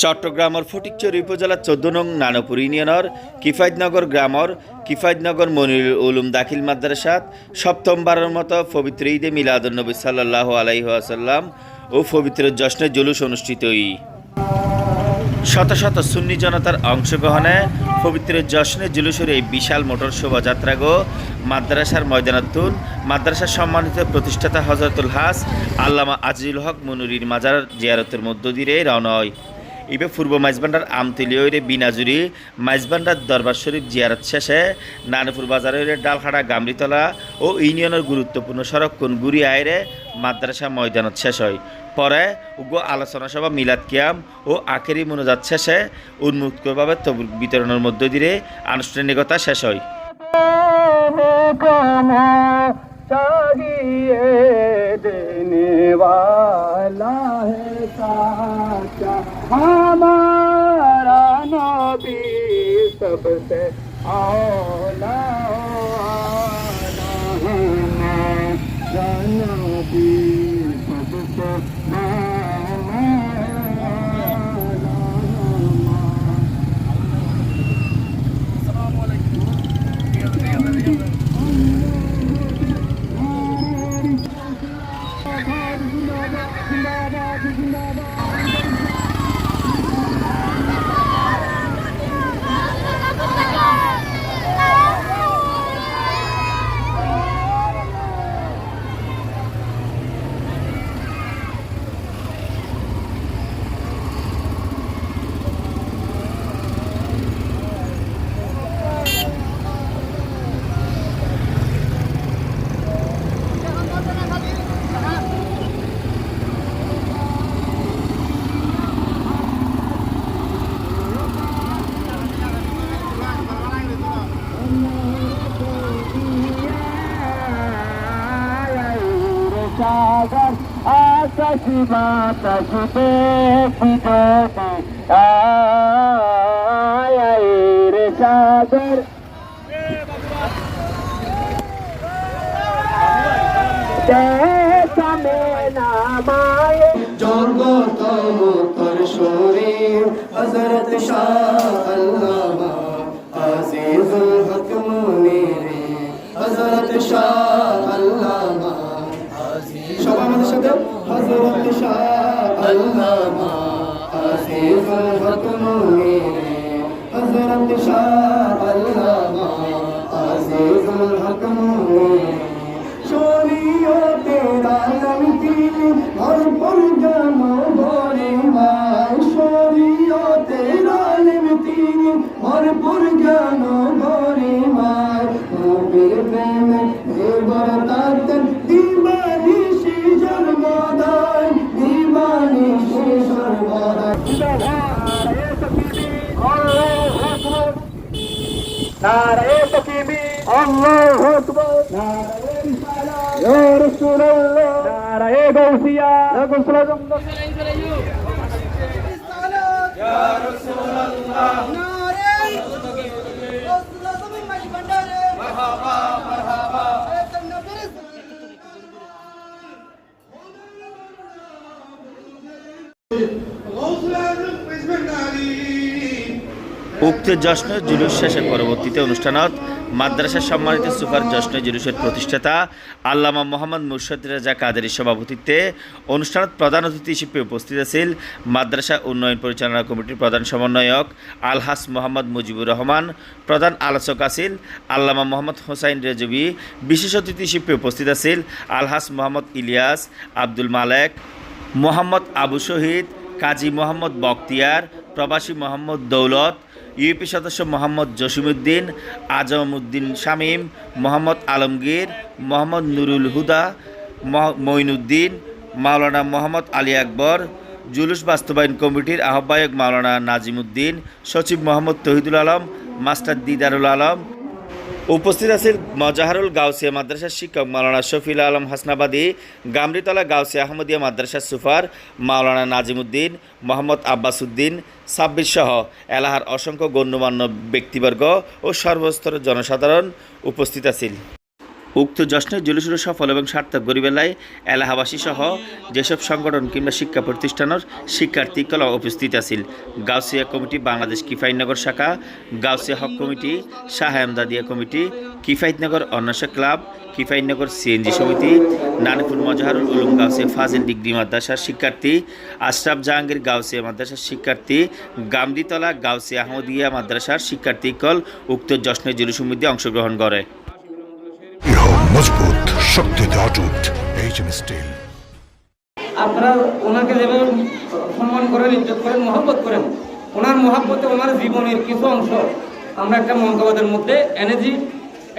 চট্টগ্রামের ফটিকচুরি উপজেলার চোদ্দ নং নানপুর ইউনিয়নের কিফায়তনগর গ্রামর কিফায়তনগর মনির উলুম দাখিল মাদ্রাসাত সপ্তমবারের মতো পবিত্র ঈদে মিলাদুন্নবী সাল্লাহ আলাইহাসাল্লাম ও পবিত্র জশ্নে জুলুস অনুষ্ঠিত শত শত সুন্নি জনতার অংশগ্রহণে পবিত্র জশ্নে জুলুসের এই বিশাল মোটর শোভাযাত্রা গো মাদ্রাসার ময়দানাতুন মাদ্রাসার সম্মানিত প্রতিষ্ঠাতা হজরতুল হাস আল্লামা আজিজুল হক মনুরির মাজার জিয়ারতের মধ্য দিয়ে রওনা হয়। ইবে পূর্ব মাইজবান্ডার আমতলিয়রে বিনাজুরি মাইজবান্ডার দরবার শরীফ জিয়ারত শেষে নানপুর বাজারের ডালখাড়া গামরিতলা ও ইউনিয়নের গুরুত্বপূর্ণ সড়ক কোনগুড়ি আয়রে মাদ্রাসা ময়দানত শেষ হয় পরে উগ্র আলোচনা সভা মিলাদ কিয়াম ও আখেরি মনোজাত শেষে উন্মুক্তভাবে তবুক বিতরণের মধ্য দিয়ে আনুষ্ঠানিকতা শেষ হয় कमा चाहिए देने वाला है साचा हमारा नबी सबसे औला औला हमारा नबी Baba. সাগর, আকাশ বাতাস দেখিতে আয় রে সাগর। জগত মুখর শরীর হজরত শাহ আল্লামা আজিজুল হক মুনিরে। হজরত শাহ আল্লামা আজিজুল হক মুনিরে হজরত শাহ আল্লামা আজিজুল হক মুনিরে নারে তকিবি আল্লাহু আকবার। নারে রিসালাত ইয়া রাসূলুল্লাহ নারে গাউসিয়া লাকুম সালাম উক্ত জশ্ন জুলুস শেষে পরবর্তীতে অনুষ্ঠানত মাদ্রাসা সম্মানিত সুপার জশ্ন জুলুসের প্রতিষ্ঠাতা আল্লামা মোহাম্মদ মুর্শদ রাজা কাদেরের সভাপতিত্বে অনুষ্ঠানত প্রধান অতিথি হিসেবে উপস্থিত আছেন মাদ্রাসা উন্নয়ন পরিচালনা কমিটির প্রধান সমন্বয়ক আলহাস মোহাম্মদ মুজিবুর রহমান, প্রধান আলোচক আছেন আল্লামা মোহাম্মদ হোসাইন রেজবি, বিশেষ অতিথি হিসেবে উপস্থিত আছেন আলহাস মোহাম্মদ ইলিয়াস আব্দুল মালেক, মোহাম্মদ আবু শহীদ, কাজী মোহাম্মদ বখতিয়ার প্রবাসী মোহাম্মদ দৌলত ইউপি সদস্য মোহাম্মদ জসিমুদ্দিন আজমউদ্দিন শামীম, মোহাম্মদ আলমগীর, মোহাম্মদ নুরুল হুদা মঈনুদ্দিন, মাওলানা মোহাম্মদ আলী আকবর, জুলুস বাস্তবায়ন কমিটির আহ্বায়ক মাওলানা নাজিমুদ্দিন সচিব মোহাম্মদ তহিদুল আলম, মাস্টার দিদারুল আলম উপস্থিত আছেন মজাহারুল গাউসিয়া মাদ্রাসার শিক্ষক মাওলানা শফিল আলম হাসনাবাদী গামরিতলা গাউসিয়া আহমদিয়া মাদ্রাসার সুফার মাওলানা নাজিমুদ্দিন, মোহাম্মদ আব্বাস উদ্দিন সাব্বির সহ এলাহার অসংখ্য গণ্যমান্য ব্যক্তিবর্গ ও সর্বস্তরের জনসাধারণ উপস্থিত আছেন। উক্ত জশ্নের জুলুসুর সফল এবং সার্থক গরিবেলায় এলাহাবাসী সহ যেসব সংগঠন কিংবা শিক্ষা প্রতিষ্ঠানের শিক্ষার্থী কলা উপস্থিত আছিল, গাউসিয়া কমিটি, বাংলাদেশ কিফাইনগর শাখা, Gausia Haq committee, Shah committee Kifaitnagar Anwesha club Kifaynagar CNG সমিতি নানপুর মজাহারুল উলুম গাউসিয়া ফাজিল ডিগ্রি মাদ্রাসার শিক্ষার্থী, আশরাফ জাহাঙ্গীর গাউসিয়া মাদ্রাসার শিক্ষার্থী, গামদিতলা গাউসিয়া আহমদিয়া মাদ্রাসার শিক্ষার্থী কল উক্ত জুলুসের মধ্যে অংশগ্রহণ করে। শক্তিতে অটুট এইচএম স্টিল আপনারা ওনাকে যেভাবে সম্মান করেন, ইজ্জত করেন, মহব্বত করেন, ওনার মহাব্বতে ওনার জীবনের কিছু অংশ আমরা একটা মন্তব্যের মধ্যে এনেছি।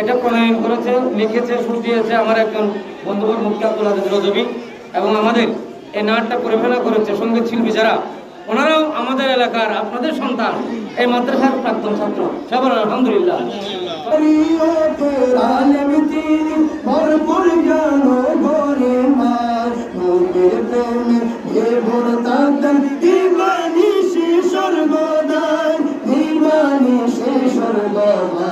এটা প্রণয়ন করেছে, লিখেছে সুর দিয়েছে আমার একজন বন্ধুবর মুক্তি আব্দুল আজিজ রজবি এবং আমাদের এই নাটটা পরিবেশনা করেছে সংগীত শিল্পী যারা ওনারাও আমাদের এলাকার আপনাদের সন্তান। এই মাদ্রাসার প্রাক্তন ছাত্র। সবার আলহামদুলিল্লাহ। Oh, my God.